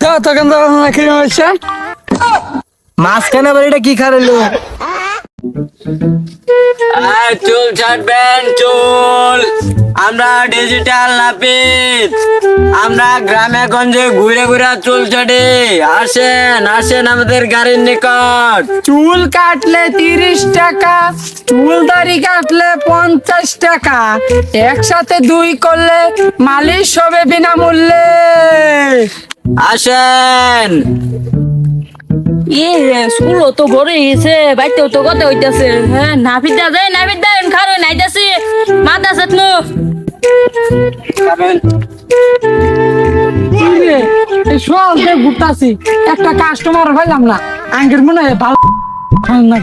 তো তখন তো কি হচ্ছে মাঝখানে এটা কি খারালো চুল ছাড়বেন চুল। আমরা ডিজিটাল নাপিত। আমরা গ্রামে গঞ্জে ঘুরে ঘুরে চুল ছাড়ি আসেন আসেন আমাদের গাড়ির নিকট। চুল কাটলে তিরিশ টাকা চুল দাড়ি কাটলে পঞ্চাশ টাকা। একসাথে দুই করলে মালিশ হবে বিনামূল্যে। আসেন। এ স্কুল তো বড় হয়েছে বাইতেও তো কথা হইতাছে। হ্যাঁ নাফিদ দা যায় নাফিদ দা খারো নাইতাছি। মাথা সাতনু সব যে ঘুরতাছি একটা কাস্টমার হইলাম না। আঙ্গের মনে হয় ভালো না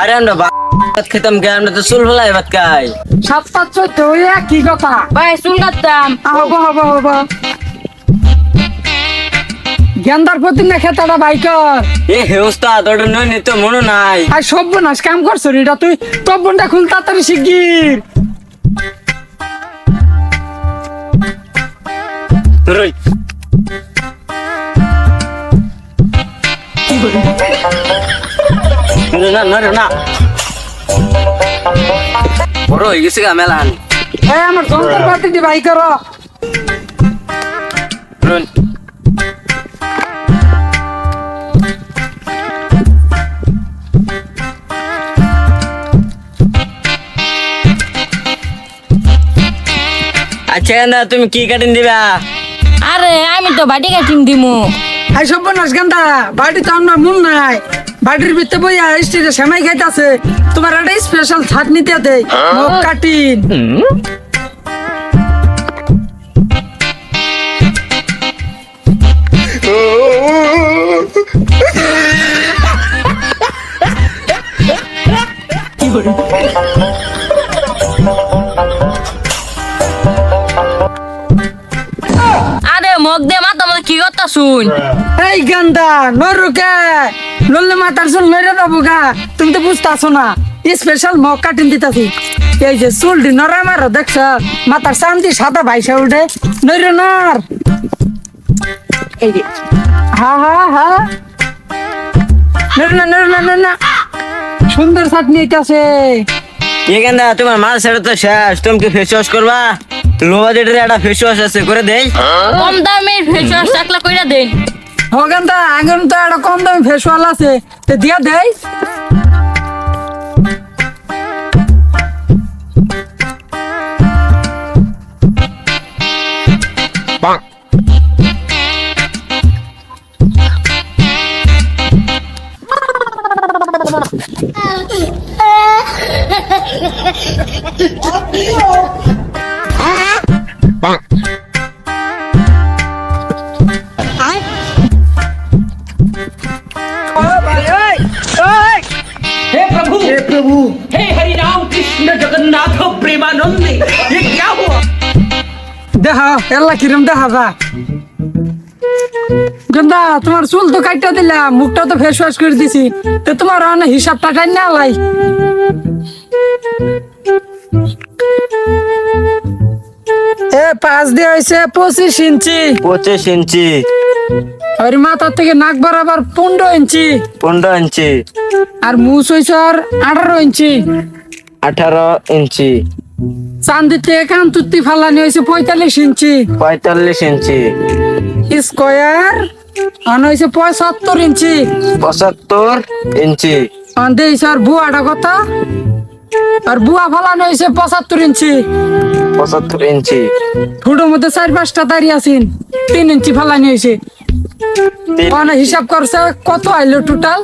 আরে আমরা ভাত খেতাম কে? আমরা তো চুল ফেলাই ভাত খাই। সাত পাঁচ চোদ্দ ওই একই কথা। ভাই চুল কাটতাম। হব হব হব গেন্দার প্রতি না খেতাটা বাইকর এ হে ওস্তাদ ওটা নয় নিতে মনে নাই। আর সব নাশ কাম করছ এটা তুই তোর বোনটা খুল তাড়াতাড়ি শিগগির। না না না বড় হয়ে গেছে গা মেলান আমার যন্ত্রপাতি বাইকর রুন আচ্ছা না তুমি কি কাটিং দিবা? আরে আমি তো বাটি কাটিং দিমু। আই সব নাশ গেন্দা বাড়ি তো আমার মন নাই। বাড়ির ভিতরে বইয়া স্টেজে সেমাই খাইতাছে। তোমার একটা স্পেশাল ছাটনিতে দেই মগ কাটিন আরে শুন এই গান্দা নরুকে নল্লে মাতার চুল নইরে দেবো গা। তুমি তো বুঝতেছো না স্পেশাল মগ কাটিন দিতাছি। এই যে চুলটি নরা মারো দেখছ? মাতার চান্দি সাদা ভাইসা উঠে নইরে নর এই যে হা হা হা। নইরে না নইরে না নইরে না। সুন্দর চাটনি আছে এখান তোমার মাল সেটা তো শেষ। তুমি কি ফেস ওয়াশ করবা? লো বাজেটের একটা ফেস ওয়াশ আছে করে দেই। কম দামের ফেস ওয়াশ থাকলে কইরা দেন তো আগে তো একটা কম দামি ফেসওয়াল আছে। তো দিয়া দেয় দেখা এল্লা কিরম দেখা যা। গন্দা তোমার চুল তো কাটটা দিলাম মুখটা তো ফেস ওয়াশ করে দিছি। তো তোমার অনেক হিসাব টাকাই না লাই। এ পাঁচ দিয়ে হয়েছে পঁচিশ ইঞ্চি। পঁচিশ ইঞ্চি। আর মাথার থেকে নাক বরাবর পনেরো ইঞ্চি। পনেরো ইঞ্চি। আর মুস হয়েছে আর আঠারো ইঞ্চি। আঠারো ইঞ্চি। চান্দির থেকে কান তুত্তি ফালানি হয়েছে পঁয়তাল্লিশ ইঞ্চি। পঁয়তাল্লিশ ইঞ্চি। স্কোয়ার আর হয়েছে পঁয়সত্তর ইঞ্চি। পঁচাত্তর ইঞ্চি। আন্দে আর বুয়াটা কত? আর বুয়া ফালানো হয়েছে পঁচাত্তর ইঞ্চি। পঁচাত্তর ইঞ্চি। ফুটোর মধ্যে চার পাঁচটা দাঁড়িয়ে আছেন তিন ইঞ্চি ফালানি হয়েছে। মানে হিসাব করছে কত আইলো টোটাল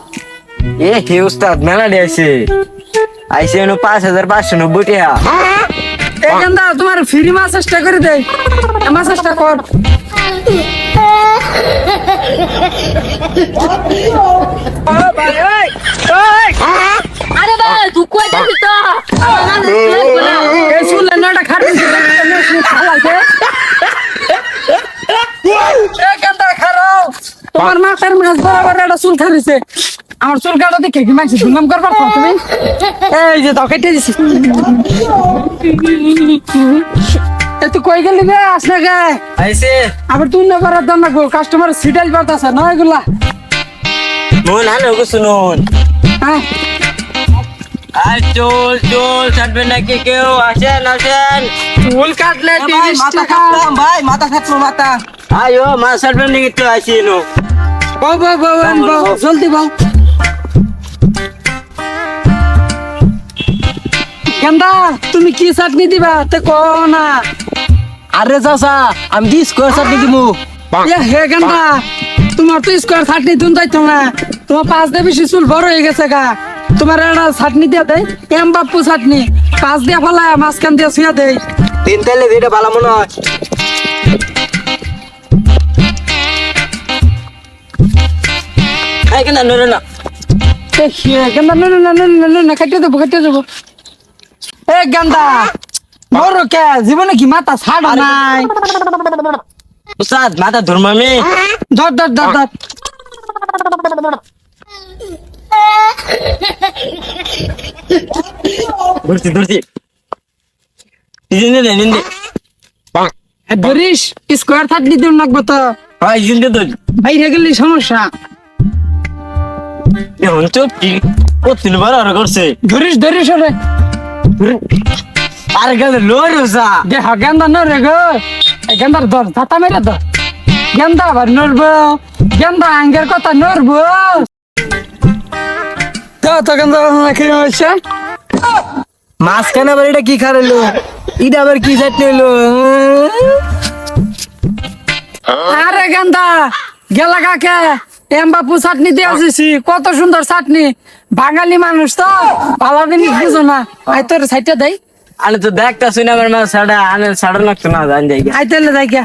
এ হে উস্তাদ মেলা দিয়েছে। আইসে এনো পাঁচ হাজার পাঁচশো নব্বই টাকা। এখান দা তোমার ফ্রি মাসাজটা করে দেয় মাসাজটা কর। আরে ভাই তুই কই যাবি তো আমার। এই শুনলেন না এটা খারাপ। ফালাইছে এখান তোমার মাথার মাছ বরাবর চুল খারিছে আমার চুল কাটা দেখে কি মাইছে ধুমধাম করবার পারো তুমি? এই যে তো কেটে দিছি। এ তুই কই গেলি রে? আস না গে আইছে। আবার তুই না করার দাম না কাস্টমার সিটাইল বাতাছে না এগুলা? মন আনো গো শুনুন হ্যাঁ। আর চল চল ছাড়বেন নাকি কেউ? আসেন আসেন। চুল কাটলে তিরিশ টাকা। ভাই মাথা খাচ্ছো মাথা। আয়ো মাছ ছাড়বেন নাকি তো আসিনো আন বউ। জলদি বউ। গেন্দা তুমি কি চাটনি দিবা? তে কো না। আরে চাচা আমি কি স্কোয়ার চাটনি দিমু? এ হে গেন্দা তোমার তো স্কোয়ার চাটনি দুন যাইতো না। তোমার পাঁচ দিয়ে বেশি চুল বড় হয়ে গেছে গা। তোমার একটা চাটনি দিয়ে দেয় এম বাপ্পু চাটনি। পাঁচ দিয়ে ফেলায় মাঝখান দিয়ে শুয়ে দেয় তিন তাইলে যেটা ভালো মনে হয়। কেন না। এ হে গেন্দা নো না নো না না কাটিয়ে দেবো কাটিয়ে দেবো এ গেন্দা বড় কে? জীবনে কি মাথা ছাড়া নাই? উস্তাদ মাথা ধর্মামি ধর ধর ধর ধর। ধরছি ধরছি। ইজিনে দে। নিন্দে এ ধরিস স্কোয়ার থার্টি দিন লাগবো তো। হয় ইজিনে ধর বাইরে গেলে সমস্যা। এখন তো কি ও তিনবার আর করছে। ধরিস ধরিস রে আর গেল উসা দেহ গেন্দা নরে গো। গেন্দার ধর ধাতা মেরে ধর গেন্দা আবার নড়বো। গেন্দা আঙ্গের কথা নড়বো। তো তো গেন্দা কি হচ্ছে মাঝখানে আবার এটা কি খারাইলো এটা আবার কি চাটনি হইল আরে গেন্দা গেলা কাকে? এম বাপু চাটনি দিয়ে আসিছি কত সুন্দর চাটনি। বাঙালি মানুষ তো ভালো জিনিস বুঝো না। আই তোর সাইটে দেয় আনে তো দেখতা শুনে আমার মা সাড়া আনে সাড়া লাগতো না জান যাই আই তাহলে যাই গিয়া।